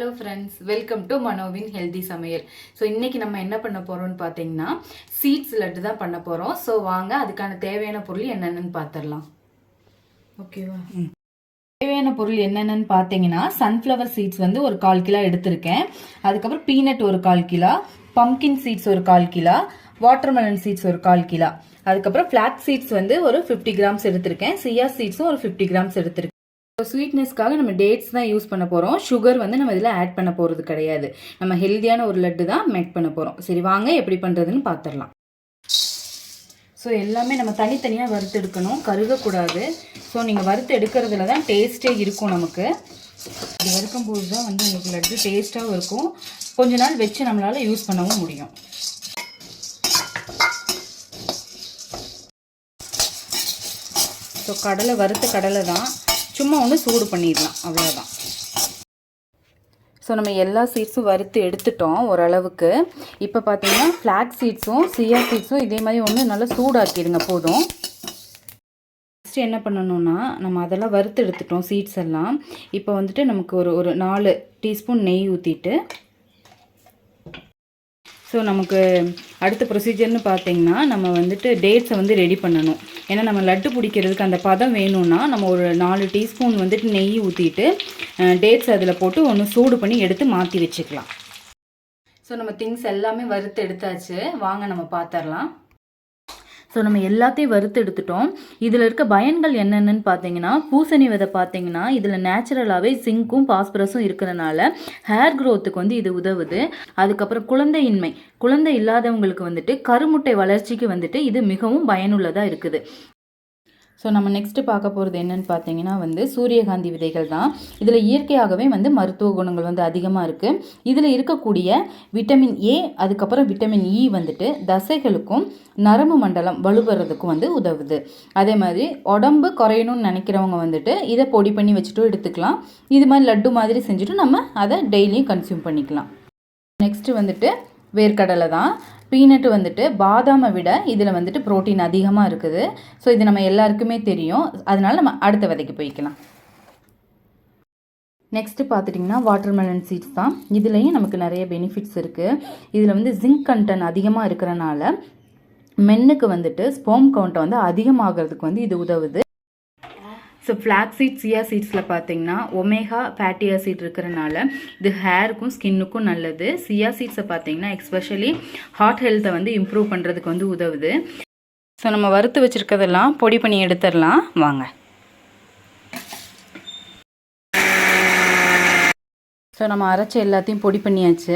Hello friends welcome to மனோவின் healthy சமையல் so இன்னைக்கு நம்ம என்ன பண்ண போறோம்னு பார்த்தீங்கன்னா சீட்ஸ் லட்டு தான் பண்ண போறோம். ஸோ வாங்க அதுக்கான தேவையான பொருள் என்னென்னு பார்த்துடலாம் ஓகேவா தேவையான பொருள் என்னென்னு பார்த்தீங்கன்னா சன்ஃப்ளவர் சீட்ஸ் வந்து ஒரு கால் கிலோ எடுத்திருக்கேன். அதுக்கப்புறம் பீனட் ஒரு கால் கிலோ பம்கின் சீட்ஸ் ஒரு கால் கிலோ வாட்டர்மெலன் சீட்ஸ் ஒரு கால் கிலோ. அதுக்கப்புறம் ஃபிளாக் சீட்ஸ் வந்து ஒரு ஃபிஃப்டி கிராம்ஸ் எடுத்திருக்கேன். சியா சீட்ஸும் ஒரு ஃபிஃப்டி கிராம்ஸ் எடுத்திருக்கேன். ஸ்வீட்னஸ்க்காக நம்ம டேட்ஸ் தான் யூஸ் பண்ண போகிறோம் சுகர் வந்து நம்ம இதில் ஆட் பண்ண போகிறது கிடையாது. நம்ம ஹெல்த்தியான ஒரு லட்டு தான் மேக் பண்ண போகிறோம் சரி வாங்க எப்படி பண்ணுறதுன்னு பார்த்துடலாம் ஸோ எல்லாமே நம்ம தனித்தனியாக வறுத்து எடுக்கணும். கருகக்கூடாது. ஸோ நீங்கள் வறுத்து எடுக்கிறதுல தான் டேஸ்ட்டே இருக்கும் நமக்கு. இது வறுக்கும் போது தான் வந்து உங்களுக்கு லட்டு டேஸ்ட்டாகவும் இருக்கும். கொஞ்ச நாள் வச்சு நம்மளால் யூஸ் பண்ணவும் முடியும். ஸோ கடலை வறுத்த கடலை தான். சும்மா ஒன்று சூடு பண்ணிடலாம். அவ்வளோதான் ஸோ நம்ம எல்லா சீட்ஸும் வறுத்து எடுத்துட்டோம் ஓரளவுக்கு. இப்போ பார்த்தீங்கன்னா ஃப்ளாக் சீட்ஸும் சியா சீட்ஸும் இதே மாதிரி ஒன்று நல்லா சூடாக்கிடுங்க போதும். ஃபஸ்ட்டு என்ன பண்ணணும்னா நம்ம அதெல்லாம் வறுத்து எடுத்துட்டோம் சீட்ஸ் எல்லாம். இப்போ வந்துட்டு நமக்கு ஒரு ஒரு நாலு டீஸ்பூன் நெய் ஊற்றிட்டு ஸோ நமக்கு அடுத்த ப்ரொசீஜர்னு பார்த்தீங்கன்னா நம்ம வந்துட்டு டேட்ஸை வந்து ரெடி பண்ணணும். ஏன்னா நம்ம லட்டு பிடிக்கிறதுக்கு அந்த பதம் வேணும்னா நம்ம ஒரு நாலு டீஸ்பூன் வந்துட்டு நெய் ஊற்றிட்டு டேட்ஸ் அதில் போட்டு ஒன்று சூடு பண்ணி எடுத்து மாற்றி வச்சுக்கலாம். ஸோ நம்ம திங்ஸ் எல்லாமே வறுத்து எடுத்தாச்சு. வாங்க நம்ம பார்த்துடலாம் ஸோ நம்ம எல்லாத்தையும் வறுத்து எடுத்துட்டோம். இதில் இருக்க பயன்கள் என்னென்னு பார்த்தீங்கன்னா பூசணி விதை பார்த்தீங்கன்னா இதில் நேச்சுரலாகவே சிங்க்கும் பாஸ்பரஸும் இருக்கிறனால ஹேர் க்ரோத்துக்கு வந்து இது உதவுது. அதுக்கப்புறம் குழந்தையின்மை. குழந்தை இல்லாதவங்களுக்கு வந்துட்டு கருமுட்டை வளர்ச்சிக்கு வந்துட்டு இது மிகவும் பயனுள்ளதாக இருக்குது. ஸோ நம்ம நெக்ஸ்ட்டு பார்க்க போகிறது என்னென்னு பார்த்தீங்கன்னா வந்து சூரியகாந்தி விதைகள் தான். இதில் இயற்கையாகவே வந்து மருத்துவ குணங்கள் வந்து அதிகமாக இருக்குது இதில் இருக்கக்கூடிய விட்டமின் ஏ அதுக்கப்புறம் விட்டமின் இ e வந்துட்டு தசைகளுக்கும் நரம்பு மண்டலம் வலுபெறதுக்கும் வந்து உதவுது. அதே மாதிரி உடம்பு குறையணும்னு நினைக்கிறவங்க வந்துட்டு இதை பொடி பண்ணி வச்சுட்டும் எடுத்துக்கலாம். இது மாதிரி லட்டு மாதிரி செஞ்சுட்டு நம்ம அதை டெய்லியும் கன்சியூம் பண்ணிக்கலாம். நெக்ஸ்ட்டு வந்துட்டு வேர்க்கடலை தான். பீனட்டு வந்துட்டு பாதாமை விட இதில் வந்துட்டு ப்ரோட்டீன் அதிகமாக இருக்குது. ஸோ இது நம்ம எல்லாருக்குமே தெரியும். அதனால் நம்ம அடுத்த விதைக்கு போய்க்கலாம். நெக்ஸ்ட்டு பார்த்துட்டிங்கன்னா வாட்டர்மெலன் சீட்ஸ் தான். இதுலேயும் நமக்கு நிறைய பெனிஃபிட்ஸ் இருக்குது இதில் வந்து ஜிங்க் கண்டென்ட் அதிகமாக இருக்கிறனால மென்னுக்கு வந்துட்டு ஸ்போம் கவுண்ட்டை வந்து அதிகமாகிறதுக்கு வந்து இது உதவுது. ஸோ ஃப்ளாக் சீட் சியா சீட்ஸில் பார்த்தீங்கன்னா ஒமேகா ஃபேட்டி ஆசிட் இருக்கிறனால இது ஹேருக்கும் ஸ்கின்னுக்கும் நல்லது. சியா சீட்ஸை பார்த்தீங்கன்னா எக்ஸ்பெஷலி ஹார்ட் ஹெல்த்தை வந்து இம்ப்ரூவ் பண்ணுறதுக்கு வந்து உதவுது. ஸோ நம்ம வறுத்து வச்சுருக்கதெல்லாம் பொடி பண்ணி எடுத்துடலாம். வாங்க. ஸோ நம்ம அரைச்சி எல்லாத்தையும் பொடி பண்ணியாச்சு.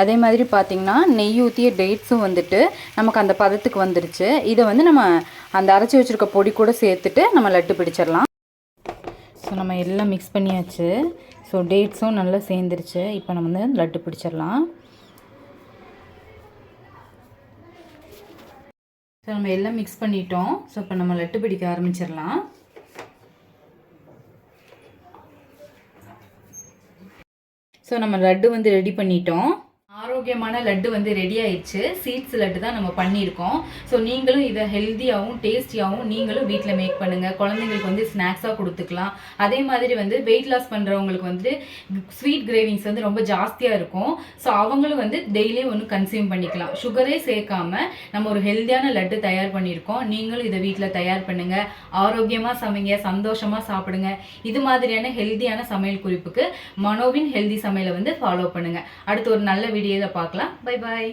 அதே மாதிரி பார்த்திங்கன்னா நெய் ஊற்றிய டேட்ஸும் வந்துட்டு நமக்கு அந்த பதத்துக்கு வந்துருச்சு. இதை வந்து நம்ம அந்த அரைச்சி வச்சுருக்க பொடி கூட சேர்த்துட்டு நம்ம லட்டு பிடிச்சிடலாம். ஸோ நம்ம எல்லாம் மிக்ஸ் பண்ணியாச்சு. ஸோ டேட்ஸும் நல்லா சேர்ந்துருச்சு. இப்போ நம்ம வந்து லட்டு பிடிச்சிடலாம். ஸோ நம்ம எல்லாம் மிக்ஸ் பண்ணிட்டோம். ஸோ இப்போ நம்ம லட்டு பிடிக்க ஆரம்பிச்சிடலாம். ஸோ நம்ம லட்டு வந்து ரெடி பண்ணிட்டோம். ஆரோக்கியமான லட்டு வந்து ரெடி ஆயிடுச்சு. சீட்ஸ் லட்டு தான் நம்ம பண்ணியிருக்கோம். ஸோ நீங்களும் இதை ஹெல்த்தியாகவும் டேஸ்டியாகவும் நீங்களும் வீட்டில் மேக் பண்ணுங்கள் குழந்தைங்களுக்கு வந்து ஸ்நாக்ஸாக கொடுத்துக்கலாம். அதே மாதிரி வந்து வெயிட் லாஸ் பண்ணுறவங்களுக்கு வந்து ஸ்வீட் கிரேவிங்ஸ் வந்து ரொம்ப ஜாஸ்தியாக இருக்கும். ஸோ அவங்களும் வந்து டெய்லியும் ஒன்று கன்சியூம் பண்ணிக்கலாம். சுகரே சேர்க்காம நம்ம ஒரு ஹெல்த்தியான லட்டு தயார் பண்ணியிருக்கோம். நீங்களும் இதை வீட்டில் தயார் பண்ணுங்கள் ஆரோக்கியமாக சமைங்க சந்தோஷமாக சாப்பிடுங்க. இது மாதிரியான ஹெல்த்தியான சமையல் குறிப்புக்கு மனோவின் ஹெல்தி சமையலை வந்து ஃபாலோ பண்ணுங்கள் அடுத்து ஒரு நல்ல வீடியோவில் பார்க்கலாம். Bye bye